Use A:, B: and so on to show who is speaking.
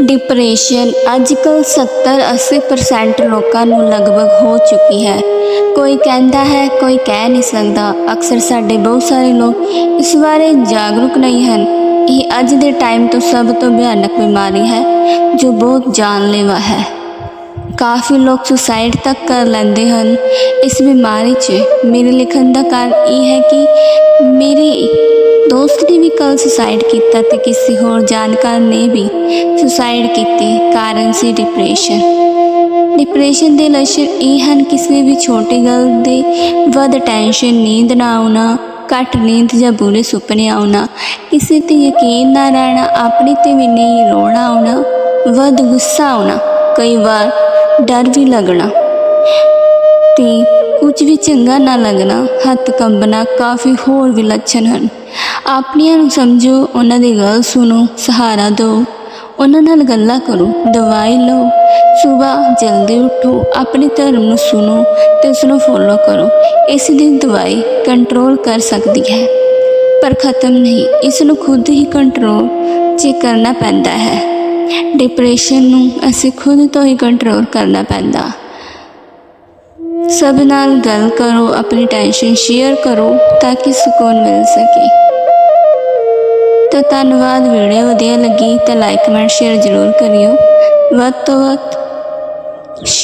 A: Depression ਅੱਜਕੱਲ 70-80% ਲੋਕਾਂ ਨੂੰ ਲਗਭਗ ਹੋ ਚੁੱਕੀ ਹੈ। ਕੋਈ ਕਹਿੰਦਾ ਹੈ, ਕੋਈ ਕਹਿ ਨਹੀਂ ਸਕਦਾ। ਅਕਸਰ ਸਾਡੇ ਬਹੁਤ ਸਾਰੇ ਲੋਕ ਇਸ ਬਾਰੇ ਜਾਗਰੂਕ ਨਹੀਂ ਹਨ। ਇਹ ਅੱਜ ਦੇ ਟਾਈਮ ਤੋਂ ਸਭ ਤੋਂ ਭਿਆਨਕ ਬਿਮਾਰੀ ਹੈ, ਜੋ ਬਹੁਤ ਜਾਨਲੇਵਾ ਹੈ। ਕਾਫੀ ਲੋਕ ਸੁਸਾਈਡ ਤੱਕ ਕਰ ਲੈਂਦੇ ਹਨ। ਇਸ ਬਿਮਾਰੀ 'ਚ ਮੇਰੇ ਲਿਖਣ ਦਾ ਕਾਰਨ ਇਹ ਹੈ ਕਿ ਮੇਰੇ ਦੋਸਤ ਨੇ ਸੁਸਾਈਡ ਕੀਤਾ ਤੇ ਕਿਸੇ ਹੋਰ ਜਾਣਕਾਰ ਨੇ ਵੀ ਸੁਸਾਈਡ ਕੀਤੀ ਕਾਰਨ ਸੀ ਡਿਪਰੈਸ਼ਨ ਡਿਪਰੈਸ਼ਨ ਦੇ ਲੱਛਣ ਇਹ ਹਨ ਕਿਸੇ ਵੀ ਛੋਟੀ ਗੱਲ ਦੇ ਵੱਧ ਟੈਨਸ਼ਨ ਨੀਂਦ ਨਾ ਆਉਣਾ, ਘੱਟ ਨੀਂਦ ਜਾਂ ਬੁਰੇ ਸੁਪਨੇ ਆਉਣਾ, ਕਿਸੇ ਤੇ ਯਕੀਨ ਨਾ ਰਹਿਣਾ, ਆਪਣੇ ਤੇ ਵੀ ਨਹੀਂ ਰੋਣਾ ਆਉਣਾ, ਵੱਧ ਗੁੱਸਾ ਆਉਣਾ, ਕਈ ਵਾਰ ਡਰ ਵੀ ਲੱਗਣਾ। ਤੇ ਕੁਝ ਵੀ ਚੰਗਾ ਨਾ ਲੱਗਣਾ, ਹੱਥ ਕੰਬਣਾ ਕਾਫੀ ਹੋਰ ਵੀ ਲੱਛਣ ਹਨ। ਆਪਣੀਆਂ ਨੂੰ ਸਮਝੋ, ਉਹਨਾਂ ਦੀ ਗੱਲ ਸੁਣੋ, ਸਹਾਰਾ ਦਿਓ। ਉਹਨਾਂ ਨਾਲ ਗੱਲਾਂ ਕਰੋ, ਦਵਾਈ ਲਓ। ਸਵੇਰ ਜਲਦੀ ਉਠੋ, ਆਪਣੇ ਧਰਮ ਨੂੰ ਸੁਣੋ ਤੇ ਉਸ ਨੂੰ ਫੋਲੋ ਕਰੋ। ਇਸ ਦੀ ਦਵਾਈ ਕੰਟਰੋਲ ਕਰ ਸਕਦੀ ਹੈ, ਪਰ ਖਤਮ ਨਹੀਂ। ਇਸ ਨੂੰ ਖੁਦ ਹੀ ਕੰਟਰੋਲ 'ਚ ਕਰਨਾ ਪੈਂਦਾ ਹੈ। ਡਿਪਰੈਸ਼ਨ ਨੂੰ ਅਸੀਂ ਖੁਦ ਤੋਂ ਹੀ ਕੰਟਰੋਲ ਕਰਨਾ ਪੈਂਦਾ। ਸਭ ਨਾਲ ਗੱਲ ਕਰੋ, ਆਪਣੀ ਟੈਨਸ਼ਨ ਸ਼ੇਅਰ ਕਰੋ ਤਾਂ ਕਿ ਸਕੂਨ ਮਿਲ ਸਕੇ। ਤਾਂ ਧੰਨਵਾਦ, ਵੀਡੀਓ ਵਧੀਆ ਲੱਗੀ ਤਾਂ ਲਾਈਕ ਕਮੈਂਟ ਸ਼ੇਅਰ ਜ਼ਰੂਰ ਕਰਿਓ। ਵੱਧ ਤੋਂ ਵੱਧ